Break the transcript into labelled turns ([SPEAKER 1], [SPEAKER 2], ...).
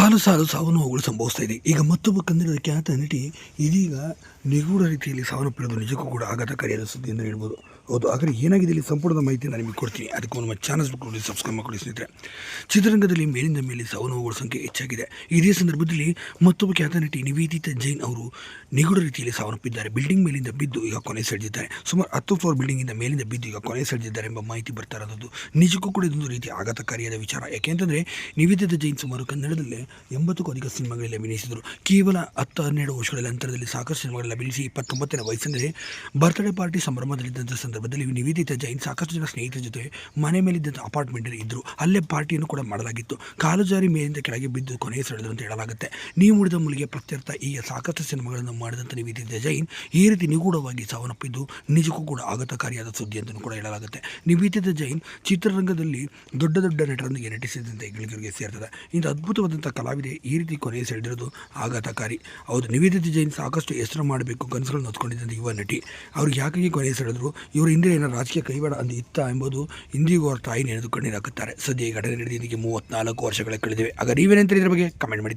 [SPEAKER 1] ಸಾಲು ಸಾಲು ಸಾವು ನೋವುಗಳು ಸಂಭವಿಸ್ತಾ ಇದೆ. ಈಗ ಮತ್ತೊಬ್ಬ ಕನ್ನಡದ ಖ್ಯಾತ ನಟಿ, ಇದೀಗ ನಿಗೂಢ ರೀತಿಯಲ್ಲಿ ಸಾವನ್ನಪ್ಪಿರೋದು ನಿಜಕ್ಕೂ ಕೂಡ ಆಘಾತಕಾರಿಯಾದ ಸುದ್ದಿ ಎಂದು ಹೇಳ್ಬೋದು. ಹೌದು ಆದರೆ ಏನಾಗಿದೆ ಇಲ್ಲಿ ಸಂಪೂರ್ಣ ಮಾಹಿತಿ ನಾನು ನಿಮಗೆ ಕೊಡ್ತೀನಿ. ಅದಕ್ಕೂ ನಮ್ಮ ಚಾನಲ್ ಕೊಡಿ ಸಬ್ಸ್ಕ್ರೈಬ್ ಮಾಡಿಕೊಡಿ ಸ್ನೇಹಿತರೆ. ಚಿತ್ರರಂಗದಲ್ಲಿ ಮೇಲಿಂದ ಮೇಲೆ ಸಾವು ನೋವುಗಳ ಸಂಖ್ಯೆ ಹೆಚ್ಚಾಗಿದೆ. ಇದೇ ಸಂದರ್ಭದಲ್ಲಿ ಮತ್ತೊಬ್ಬ ಖ್ಯಾತ ನಟಿ ನಿವೇದಿತಾ ಜೈನ್ ಅವರು ನಿಗೂಢ ರೀತಿಯಲ್ಲಿ ಸಾವನ್ನಪ್ಪಿದ್ದಾರೆ ಬಿಲ್ಡಿಂಗ್ ಮೇಲಿಂದ ಬಿದ್ದು ಈಗ ಕೊನೆ ಸೆಳೆದಿದ್ದಾರೆ. ಸುಮಾರು ಹತ್ತು ಫ್ಲೋರ್ ಬಿಲ್ಡಿಂಗಿಂದ ಮೇಲಿಂದ ಬಿದ್ದು ಈಗ ಕೊನೆ ಸೆಳೆದಿದ್ದಾರೆ ಎಂಬ ಮಾಹಿತಿ ಬರ್ತಾ ಇರೋದು. ನಿಜಕ್ಕೂ ಕೂಡ ಇದೊಂದು ರೀತಿ ಆಘಾತಕಾರಿಯಾದ ವಿಚಾರ. ಯಾಕೆಂತಂದರೆ ನಿವೇದಿತ ಜೈನ್ ಸುಮಾರು ಕನ್ನಡದಲ್ಲೇ ಎಂಬತ್ತಕ್ಕೂ ಅಧಿಕ ಸಿನಿಮಾಗಳಲ್ಲಿ ಅಭಿನಯಿಸಿದರು. ಕೇವಲ ಹತ್ತು ಹನ್ನೆರಡು ವರ್ಷಗಳ ಅಂತರದಲ್ಲಿ ಸಾಕಷ್ಟು ಸಿನಿಮಾಗಳಲ್ಲಿ ಅಭಿನಯಿಸಿ ಇಪ್ಪತ್ತೊಂಬತ್ತನೇ ವಯಸ್ಸಿನಲ್ಲಿ ಬರ್ತ್ಡೇ ಪಾರ್ಟಿ ಸಂಭ್ರಮದಲ್ಲಿದ್ದಂಥ ಸಂದರ್ಭದಲ್ಲಿ ನಿವೇದಿತ ಜೈನ್ ಸಾಕಷ್ಟು ಜನ ಸ್ನೇಹಿತರ ಜೊತೆ ಮನೆ ಮೇಲಿದ್ದಂಥ ಅಪಾರ್ಟ್ಮೆಂಟಲ್ಲಿ ಇದ್ದರು. ಅಲ್ಲೇ ಪಾರ್ಟಿಯನ್ನು ಕೂಡ ಮಾಡಲಾಗಿತ್ತು. ಕಾಲು ಜಾರಿ ಮೇಲಿಂದ ಕೆಳಗೆ ಬಿದ್ದು ಕೊನೆಯ ಸೆಳೆದರು ಅಂತ ಹೇಳಲಾಗುತ್ತೆ. ನೀವು ಮುಡಿದ ಮೂಲಿಗೆ ಪ್ರತ್ಯರ್ಥ ಈ ಸಾಕಷ್ಟು ಸಿನಿಮಾಗಳನ್ನು ಮಾಡಿದಂಥ ನಿವೇದಿತ ಜೈನ್ ಈ ರೀತಿ ನಿಗೂಢವಾಗಿ ಸಾವನ್ನಪ್ಪಿದ್ದು ನಿಜಕ್ಕೂ ಕೂಡ ಆಘಾತಕಾರಿಯಾದ ಸುದ್ದಿ ಅಂತ ಕೂಡ ಹೇಳಲಾಗುತ್ತೆ. ನಿವೇದಿತ ಜೈನ್ ಚಿತ್ರರಂಗದಲ್ಲಿ ದೊಡ್ಡ ದೊಡ್ಡ ನಟರೊಂದಿಗೆ ನಟಿಸಿದಂತೆ ಗಳಿಗರಿಗೆ ಸೇರ್ತದೆ. ಇಂಥ ಅದ್ಭುತವಾದಂಥ ಕಲಾವಿದೆ ಈ ರೀತಿ ಕೊನೆಯ ಸೆಳೆದಿರೋದು ಆಘಾತಕಾರಿ. ಹೌದು, ನಿವೇದಿತ ಜೈನ್ ಸಾಕಷ್ಟು ಹೆಸರು ಮಾಡಬೇಕು ಕನಸುಗಳನ್ನು ಹೊತ್ಕೊಂಡಿದ್ದಂಥ ಯುವ ನಟಿ. ಅವ್ರಿಗೆ ಯಾಕಾಗಿ ಕೊನೆಯ ಸೆಳೆದ್ರು? ಇವರು ಹಿಂದೆ ಏನೋ ರಾಜಕೀಯ ಕೈವಾಡ ಅಂತ ಇತ್ತ ಎಂಬುದು ಇಂದಿಗೂ ಅವ್ರ ತಾಯಿ ನೆನೆದು ಕಣ್ಣೀರು ಹಾಕುತ್ತಾರೆ. ಸದ್ಯ ಈ ಘಟನೆ ನಡೆದಿದ್ದಕ್ಕೆ ಮೂವತ್ತ್ನಾಲ್ಕು ವರ್ಷಗಳ ಕಳೆದಿವೆ. ಆಗ ನೀವೇನಂತಾರೆ ಇದ್ರ ಬಗ್ಗೆ? ಕಮೆಂಟ್ ಮಾಡಿ.